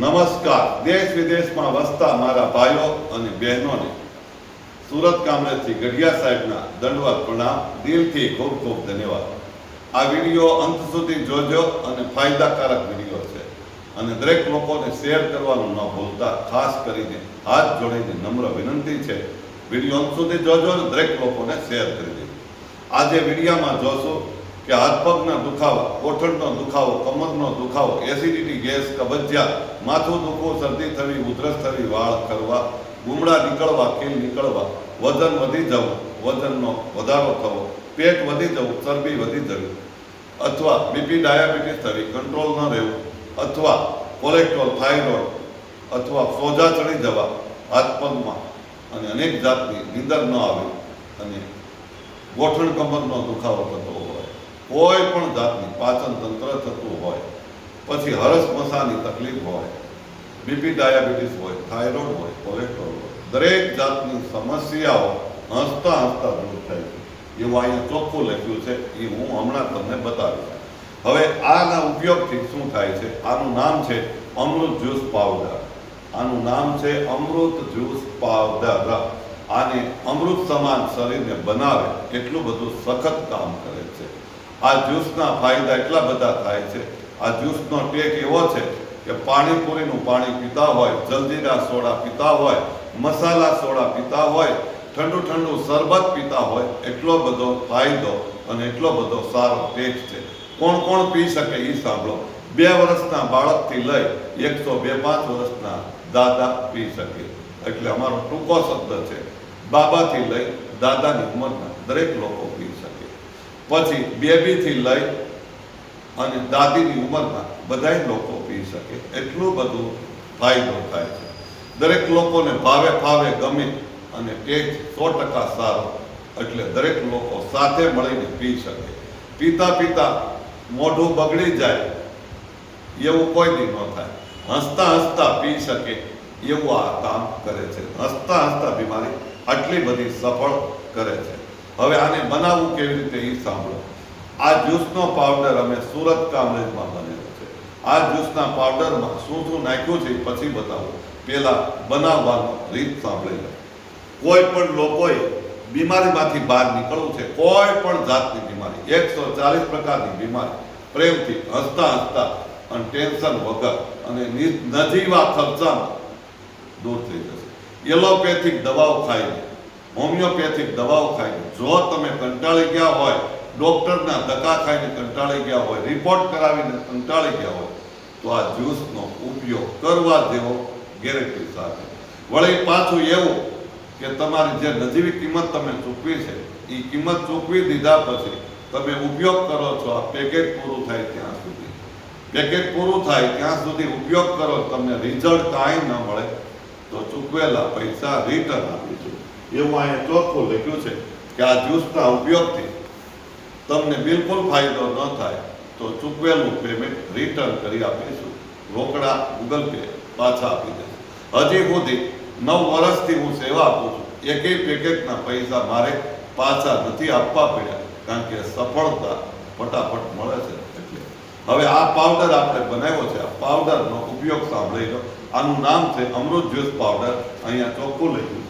નમસ્કાર. દેશ વિદેશમાં વસતા મારા ભાઈઓ અને બહેનોને સુરત કામરેજથી ગઢિયા સાહેબના દંડવત પ્રણામ. દિલથી ખૂબ ખૂબ ધન્યવાદ. આ વીડિયો અંત સુધી જોજો અને ફાયદાકારક વીડિયો છે. અને દરેક લોકોને શેર કરવાનું ન ભૂલતા, ખાસ કરીને હાથ જોડીને નમ્ર વિનંતી છે. વીડિયો અંત સુધી જોજો અને દરેક લોકોને શેર કરી દેજો. આજે વિડીયામાં જોશો કે હાથ પગના દુખાવો કોઠણનો દુખાવો, કમરનો દુખાવો એસિડિટી ગેસ કબજિયાત માથું દુખવું, શરદી થવી, ઉધરસ થવી, વાળ કરવા ગુમડા નીકળવા, ખીલ નીકળવા, વજન વધી જવું, વજનનો વધારો થવો, પેટ વધી જવું, ચરબી વધી જવી, અથવા બીપી ડાયાબિટીસ થવી, કંટ્રોલ ન રહેવું, અથવા કોલેસ્ટ્રોલ, થાઇરોઇડ, અથવા સોજા ચડી જવા હાથ પગમાં અને અનેક જાતની નીંદર ન આવે અને ગોઠણ કમરનો દુખાવો થતો કોઈ પણ જાતની પાચન તંત્ર થતું હોય, પછી હરસ મસાની તકલીફ હોય, બીપી ડાયાબિટીસ હોય, થાઇરોઇડ હોય, કોલેસ્ટ્રોલ હોય, દરેક જાતની સમસ્યાઓ હસતા હસતા દૂર થાય છે. એવું અહીંયા ચોખ્ખું લખ્યું છે એ હું હમણાં તમને બતાવીશ. હવે આના ઉપયોગથી શું થાય છે? આનું નામ છે અમૃત જ્યુસ પાવડર. આનું નામ છે અમૃત જ્યુસ પાવડર. આને અમૃત સમાન શરીરને બનાવે એટલું બધું સખત કામ કરે છે. આ જ્યુસના ફાયદા એટલા બધા થાય છે. આ જ્યુસનો ટેક એવો છે કે પાણીપુરીનું પાણી પીતા હોય જલજીરા સોડા પીતા હોય, મસાલા સોડા પીતા હોય, ઠંડુ ઠંડુ શરબત પીતા હોય, એટલો બધો ફાયદો અને એટલો બધો સારો ટેસ્ટ છે. કોણ કોણ પી શકે એ સાંભળો. બે વર્ષના બાળકથી લઈ એકસો બે પાંચ વર્ષના દાદા પી શકે. એટલે અમારો ટૂંકો શબ્દ છે. બાબાથી લઈ દાદાની ઉંમરના દરેક લોકો પી પછી બેબીથી લઈ અને દાદીની ઉંમરમાં બધાય લોકો પી શકે. એટલું બધું ફાયદો થાય છે. દરેક લોકોને ભાવે ફાવે ગમે અને ટેસ્ટ સો ટકા સારો. એટલે દરેક લોકો સાથે મળીને પી શકે. પીતા પીતા મોઢું બગડી જાય એવું કોઈ દી ન થાય. હસતા હસતા પી શકે એવું આ કામ કરે છે. હસતા હસતા બીમારી આટલી બધી સફળ કરે છે. હવે આને બનાવવું કેવી રીતે એ સાંભળો. આ જ્યુસનો પાવડર અમે સુરત કામરેજમાં બનેલો છે. આ જ્યુસના પાવડરમાં શું શું નાખ્યું છે પછી બતાવો. પહેલાં બનાવવાનો રીત સાંભળી લો કોઈ પણ લોકોએ બીમારીમાંથી બહાર નીકળવું છે, કોઈ પણ જાતની બીમારી, એકસો ચાલીસ પ્રકારની બીમારી, પ્રેમથી હસતા હસતા અને ટેન્શન વગર અને નજીવા ખર્ચામાં દૂર થઈ જશે. એલોપેથિક દવાઓ ખાઈને હોમિયોપેથિક દવાઓ ખાઈને. જો તમે કંટાળી ગયા હોય, ડોક્ટરના ધક્કા ખાઈને કંટાળી ગયા હોય, રિપોર્ટ કરાવીને કંટાળી ગયા હોય, તો આ જ્યુસનો ઉપયોગ કરવા દેવો ગેરંટી સાથે. વળી પાછું એવું કે તમારી જે નજીવી કિંમત તમે ચૂકવી છે એ કિંમત ચૂકવી દીધા પછી તમે ઉપયોગ કરો છો આ પેકેજ પૂરું થાય ત્યાં સુધી. પેકેજ પૂરું થાય ત્યાં સુધી ઉપયોગ કરો, તમને રિઝલ્ટ કાંઈ ન મળે, તો ચૂકવેલા પૈસા રિટર્ન આપીશું એવું અહીંયા ચોખ્ખું લખ્યું છે કે આ જ્યુસના ઉપયોગથી તમને બિલકુલ ફાયદો ન થાય, તો ચૂકવેલું પેમેન્ટ રિટર્ન કરી આપીશું. રોકડા ગૂગલ પે પાછા આપી દેશું. હજી સુધી નવ વર્ષથી હું સેવા આપું છું. એકેય પેકેટના પૈસા મારે પાછા નથી આપવા પડ્યા, કારણ કે સફળતા ફટાફટ મળે છે. એટલે હવે આ પાવડર આપણે બનાવ્યો છે. આ પાવડરનો ઉપયોગ સાંભળી લો. આનું નામ છે અમૃત જ્યુસ પાવડર. અહીંયા ચોખ્ખું લખ્યું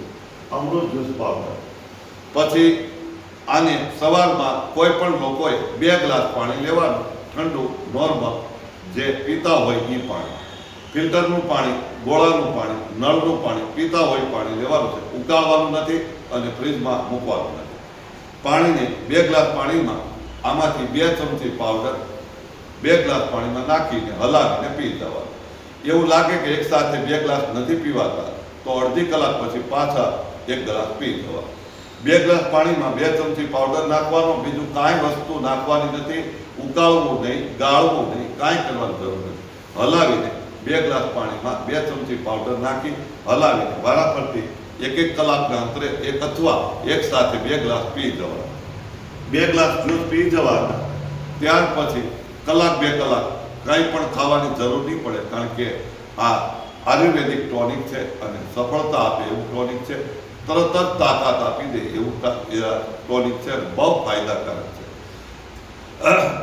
અમૃત જ્યુસ પાવડર. પછી આને સવારમાં કોઈ પણ લોકોએ બે ગ્લાસ પાણી લેવાનું, ઠંડુ, નોર્મલ, જે પીતા હોય એ પાણી. ફિલ્ટરનું પાણી, ગોળાનું પાણી, નળનું પાણી પીતા હોય પાણી લેવાનું છે. ઉકાળવાનું નથી અને ફ્રીજમાં મૂકવાનું નથી. પાણીને બે ગ્લાસ પાણીમાં આમાંથી બે ચમચી પાવડર બે ગ્લાસ પાણીમાં નાખીને હલાવીને પી જવાનું. એવું લાગે કે એક સાથે બે ગ્લાસ નથી પીવાતા. તો અડધી કલાક પછી પાછા એક ગ્લાસ પી જવા બે ગ્લાસ પાણીમાં બે ચમચી પાવડર નાખવાનો, બીજું કાંઈ વસ્તુ નાખવાની નથી, ઉકાળવું નહીં, ગાળવું નહીં, કાંઈ કરવાની જરૂર નથી. હલાવીને બે ગ્લાસ પાણીમાં બે ચમચી પાવડર નાખી, હલાવીને વારાફરતી એક એક કલાકના અંતરે એક અથવા એક સાથે બે ગ્લાસ પી જવાના. બે ગ્લાસ જ્યુસ પી જવાના. ત્યાર પછી કલાક બે કલાક કંઈ પણ ખાવાની જરૂર નહીં પડે, કારણ કે આ આયુર્વેદિક ટોનિક છે અને સફળતા આપે એવું ટોનિક છે. તરત જ તાકાત આપી દે એવું ટોનિક છે બહુ ફાયદાકારક છે.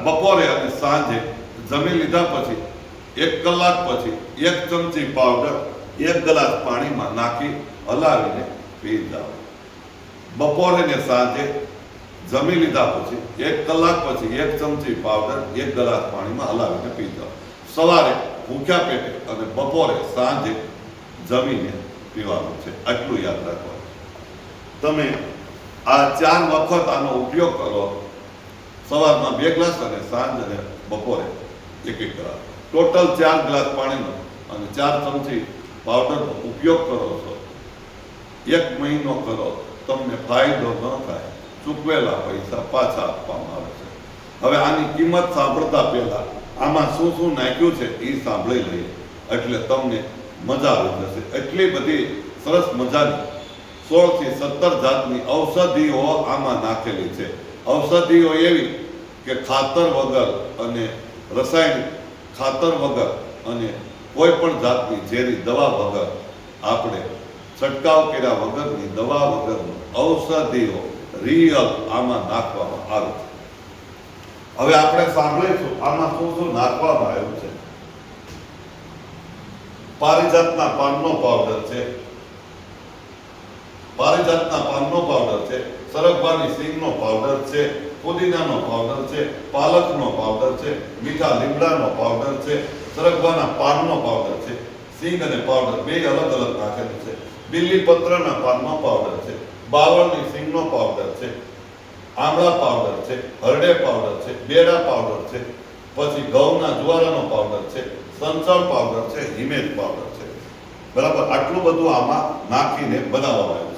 બપોરે અને સાંજે જમી લીધા પછી, એક કલાક પછી એક ચમચી પાવડર, એક ગ્લાસ પાણીમાં નાખી હલાવીને પી જાઓ. બપોરે ને સાંજે જમી લીધા પછી, એક કલાક પછી એક ચમચી પાવડર, એક ગ્લાસ પાણીમાં હલાવીને પી જાઓ. સવારે ભૂખ્યા પેટે અને બપોરે સાંજે જમીને પીવાનું છે. આટલું યાદ રાખવાનું. તમે આ ચાર વખત આનો ઉપયોગ કરો. સવારમાં બે ગ્લાસ અને સાંજ અને બપોરે એક એક ગ્લાસ. ટોટલ ચાર ગ્લાસ પાણીનો અને ચાર ચમચી પાવડરનો ઉપયોગ કરો છો. એક મહિનો કરો, તમને ફાયદો ન થાય. ચૂકવેલા પૈસા પાછા આપવામાં આવે છે. હવે આની કિંમત સાંભળતા પહેલા આમાં શું શું નાખ્યું છે એ સાંભળી લઈએ. એટલે તમને મજા આવી જશે. એટલી બધી સરસ મજાની સોળથી સત્તર જાતની ઔષધિઓ આમાં નાખેલી છે. ઔષધિઓ એવી કે ખાતર વગર અને રસાયણિક ખાતર વગર અને કોઈ પણ જાતની ઝેરી દવા વગર આપણે છંટકાવ કર્યા વગરની દવા વગરની ઔષધિઓ રિયલ આમાં નાખવામાં આવે છે. હવે આપણે સાંભળીશું આમાં શું શું નાખવામાં આવ્યું છે. પારિજાતના પાનનો પાવડર છે. પારિજાતના પાનનો પાવડર છે સરગવાની સિંગનો પાવડર છે પુદીનાનો પાવડર છે પાલકનો પાવડર છે મીઠા લીમડાનો પાવડર છે સરગવાના પાનનો પાવડર છે સિંગ અને પાવડર બે અલગ અલગ નાખેલું છે બિલ્લી પત્રના પાનનો પાવડર છે બાવળની સિંગનો પાવડર છે આમળા પાવડર છે હરડે પાવડર છે બેડા પાવડર છે પછી ઘઉંના જુવારાનો પાવડર છે સંચળ પાવડર છે હિમેજ પાવડર છે બરાબર આટલું બધું આમાં નાખીને બનાવવામાં આવ્યું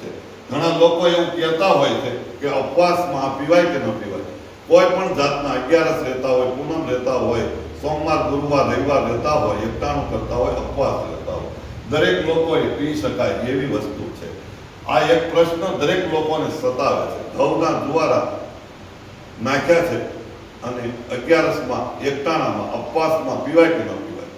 ઘણા લોકો એવું કહેતા હોય છે કે ઉપવાસમાં પીવાય કે ન પીવાય? કોઈ પણ જાતના અગિયારસ રહેતા હોય, પૂનમ રહેતા હોય, સોમવાર, ગુરુવાર, રવિવાર રહેતા હોય એકટાણું કરતા હોય, ઉપવાસ રહેતા હોય. દરેક લોકોએ પી શકાય એવી વસ્તુ છે. આ એક પ્રશ્ન દરેક લોકોને સતાવે છે. ઘઉંના જુવારા નાખ્યા છે અને અગિયારસમાં એકટાણામાં ઉપવાસમાં પીવાય કે ન પીવાય?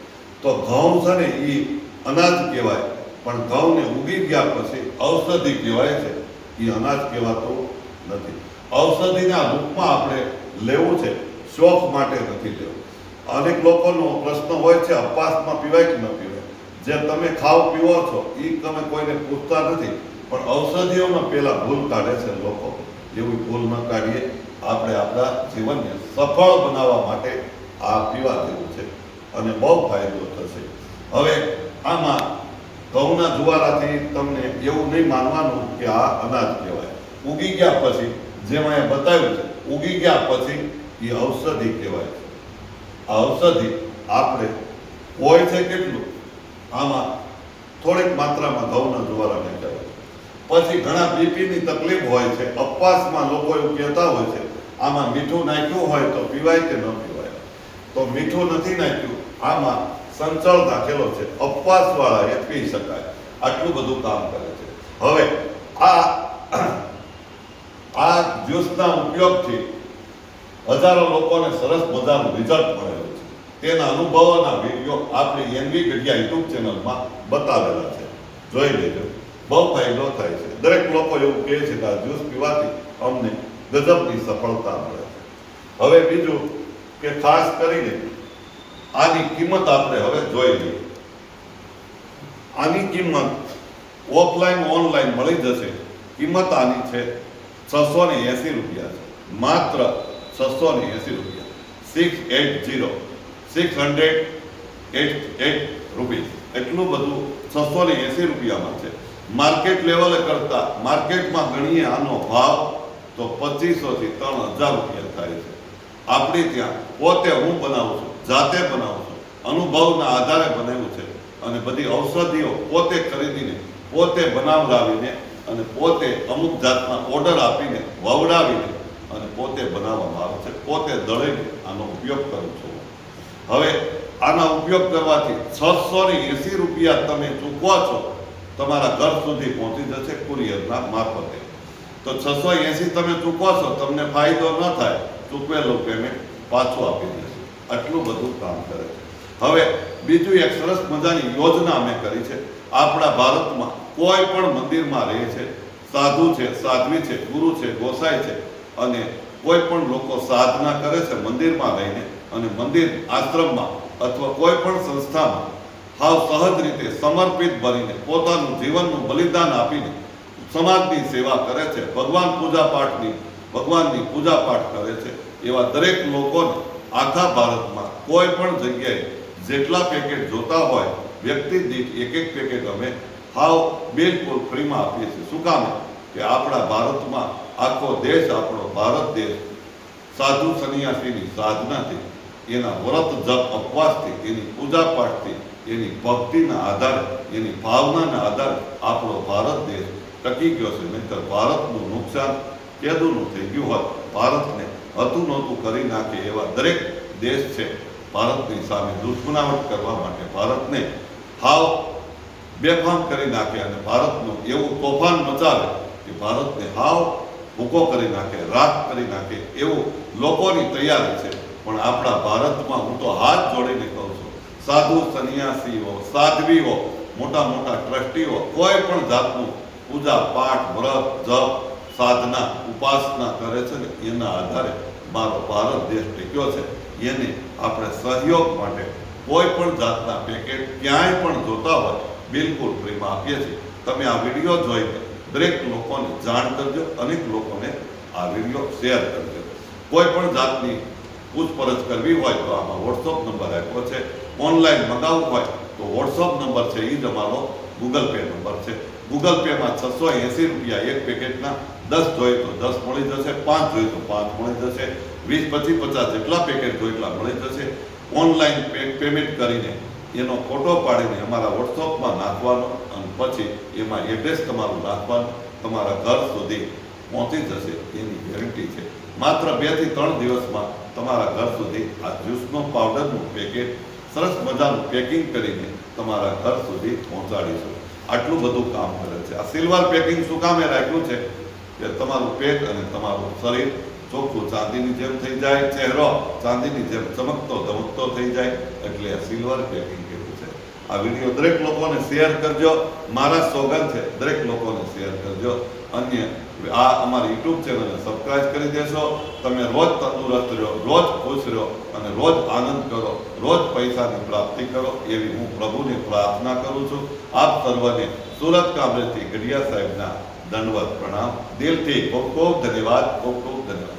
તો ઘઉં છે ને એ અનાજ કહેવાય. પણ ઘઉંને ઉગી ગયા પછી ઔષધિ કહેવાય છે, એ અનાજ કહેવાતું નથી. ઔષધિના રૂપમાં આપણે લેવું છે, શોખ માટે નથી લેવું. અનેક લોકોનો પ્રશ્ન હોય છે અપાસમાં પીવાય કે ન પીવાય. જે તમે ખાવ પીવો છો, એ તમે કોઈને પૂછતા નથી. પણ ઔષધિઓમાં પહેલાં ભૂલ કાઢે છે લોકો. એવી ભૂલ ન કાઢીએ. આપણે આપણા જીવનને સફળ બનાવવા માટે આ પીવા જેવું છે. અને બહુ ફાયદો થશે. હવે આમાં ઘઉંના જુવારાથી તમને એવું નહીં માનવાનું કે આ અનાજ કહેવાય. ઉગી ગયા પછી, જેમ અહીંયા બતાવ્યું છે, ઉગી ગયા પછી એ ઔષધિ કહેવાય છે. આ ઔષધિ આપણે હોય છે કેટલું? આમાં થોડીક માત્રામાં ઘઉંના જુવારા નાખ્યા પછી ઘણા બીપીની તકલીફ હોય છે, અપવાસમાં લોકો એવું કહેતા હોય છે, આમાં મીઠું નાખ્યું હોય તો પીવાય કે ન પીવાય? તો મીઠું નથી નાખ્યું, આમાં સંચળ રાખેલો છે. અપવાસવાળા એ પી શકાય. આટલું બધું કામ કરે છે. હવે આ આ જ્યુસના ઉપયોગથી હજારો લોકોને સરસ મજાનું રિઝલ્ટ મળેલું છે. તેના અનુભવોના વીડિયો આપણી એનવી ગઢિયા યુટ્યુબ ચેનલમાં બતાવેલા છે. જોઈ લેજો. બહુ ફાયદો થાય છે. દરેક લોકો એવું કહે છે કે આ જ્યુસ પીવાથી અમને ગજબની સફળતા મળે છે. હવે બીજું કે ખાસ કરીને આની કિંમત આપણે હવે જોઈ લઈએ. આની કિંમત ઓફલાઈન, ઓનલાઈન મળી જશે. કિંમત આની છે છસો ને એસી રૂપિયા છે. માત્ર છસો ને એસી રૂપિયા. Six eight zero six hundred eight eight rupees એટલું બધું છસો ને એસી રૂપિયામાં છે. માર્કેટ લેવલે કરતાં માર્કેટમાં ગણીએ આનો ભાવ તો પચીસોથી ત્રણ હજાર રૂપિયા થાય છે. આપણે ત્યાં પોતે હું બનાવું છું? જાતે બનાવું છું. અનુભવના આધારે બનાવ્યું છે. અને બધી ઔષધિઓ પોતે ખરીદીને, પોતે બનાવડાવીને અને પોતે અમુક જાતના ઓર્ડર આપીને વવડાવીને અને પોતે બનાવવામાં આવે છે. પોતે દળીને આનો ઉપયોગ કરું છું. હવે આના ઉપયોગ કરવાથી છસો ને એંસી રૂપિયા તમે ચૂકવો છો, તમારા ઘર સુધી પહોંચી જશે કુરિયરના મારફતે. તો છસો એંસી તમે ચૂકવો છો, તમને ફાયદો ન થાય, ચૂકવેલું પેમેન્ટ પાછું આપી દેશે આટલું બધું કામ કરે છે. હવે બીજું એક સરસ મજાની યોજના અમે કરી છે. આપણા ભારતમાં કોઈ પણ મંદિરમાં રહે છે, સાધુ છે, સાધ્વી છે, ગુરુ છે, ગોસાઈ છે અને કોઈ પણ લોકો સાધના કરે છે મંદિરમાં રહીને અને મંદિર આશ્રમમાં અથવા કોઈ પણ સંસ્થામાં હાવ સહજ રીતે સમર્પિત બનીને પોતાનું જીવનનું બલિદાન આપીને સમાજની સેવા કરે છે, ભગવાન પૂજા પાઠની ભગવાનની પૂજા પાઠ કરે છે એવા દરેક લોકોને આખા ભારતમાં કોઈ પણ જગ્યાએ જેટલા પેકેટ જોતા હોય, વ્યક્તિ દીઠ એક એક પેકેટ અમે હાવ બિલકુલ ફ્રીમાં આપીએ છીએ. શું કામ? કે આપણા ભારતમાં આખો દેશ, આપણો ભારત દેશ સાધુ સંન્યાસીની સાધનાથી, એના વ્રત, જપ અપવાસથી એની પૂજા પાઠથી, એની ભક્તિના આધારે, એની ભાવનાના આધારે આપણો ભારત દેશ ટકી ગયો છે. નહીતર ભારતનું નુકસાન કેદુનું થઈ ગયું હોત ભારતને હતું નહોતું કરી નાખે એવા દરેક દેશ છે ભારતની સામે દુશ્મનાવટ કરવા માટે ભારતને હાવ બેફામ કરી નાખે અને ભારતનું એવું તોફાન મચાવે કે ભારતને હાવ ભૂકો કરી નાખે, રાખ કરી નાખે એવું લોકોની તૈયારી છે. પણ આપણા ભારતમાં હું તો હાથ જોડીને કહું છું, સાધુ, સંન્યાસીઓ, સાધ્વીઓ, મોટા મોટા ટ્રસ્ટીઓ, કોઈ પણ જાતનું પૂજા પાઠ, વ્રત, જપ, સાધના, ઉપાસના કરે છે ને એના આધારે મારો ભારત દેશ ટીક્યો છે, એને આપણે સહયોગ માટે કોઈ પણ જાતના પેકેટ ક્યાંય પણ જોતા હોય, બિલકુલ ફ્રીમાં આપીએ છીએ. તમે આ વીડિયો જોઈને દરેક લોકોને જાણ કરજો, અનેક લોકોને આ વીડિયો શેર કરજો. કોઈ પણ જાતની પૂછપરછ કરવી હોય તો આમાં વોટ્સઅપ નંબર આપ્યો છે. ઓનલાઈન મંગાવવું હોય તો વોટ્સઅપ નંબર છે એ જ અમારો ગૂગલ પે નંબર છે. ગૂગલ પેમાં છસો એંસી રૂપિયા એક પેકેટના દસ જોઈએ તો દસ મળી જશે, પાંચ જોઈએ તો પાંચ મળી જશે, વીસ, પચીસ, પચાસ જેટલા પેકેટ જોઈએ એટલા મળી જશે. ઓનલાઈન પેમેન્ટ કરીને એનો ફોટો પાડીને અમારા વોટ્સઅપમાં નાખવાનો અને પછી એમાં એડ્રેસ તમારું નાખવાનું, તમારા ઘર સુધી પહોંચી જશે એની ગેરંટી છે. માત્ર બેથી ત્રણ દિવસમાં તમારા ઘર સુધી આ જ્યુસનો પાવડરનું પેકેટ સરસ મજાનું પેકિંગ કરીને તમારા ઘર સુધી પહોંચાડીશું. આટલું બધું કામ કરે છે. આ સિલ્વર પેકિંગ શું કામે રાખ્યું છે? કે તમારું પેટ અને તમારું શરીર ચોખ્ખું ચાંદીની જેમ થઈ જાય, ચહેરો ચાંદીની જેમ ચમકતો, ધમકતો થઈ જાય, એટલે સિલ્વર પેકિંગ કર્યું છે. આ વીડિયો દરેક લોકોને શેર કરજો. મારા સોગંદ છે, દરેક લોકોને શેર કરજો. અન્ય આ અમારી યુટ્યુબ ચેનલને સબસ્ક્રાઇબ કરી દેશો. તમે રોજ તંદુરસ્ત રહો, રોજ ખુશ રહો અને રોજ આનંદ કરો, રોજ પૈસાની પ્રાપ્તિ કરો એવી હું પ્રભુની પ્રાર્થના કરું છું. આપ સર્વને સુરત કામરેથી ગઢિયા સાહેબના દંડવત પ્રણામ. દિલથી ખૂબ ખૂબ ધન્યવાદ ખૂબ ખૂબ ધન્યવાદ.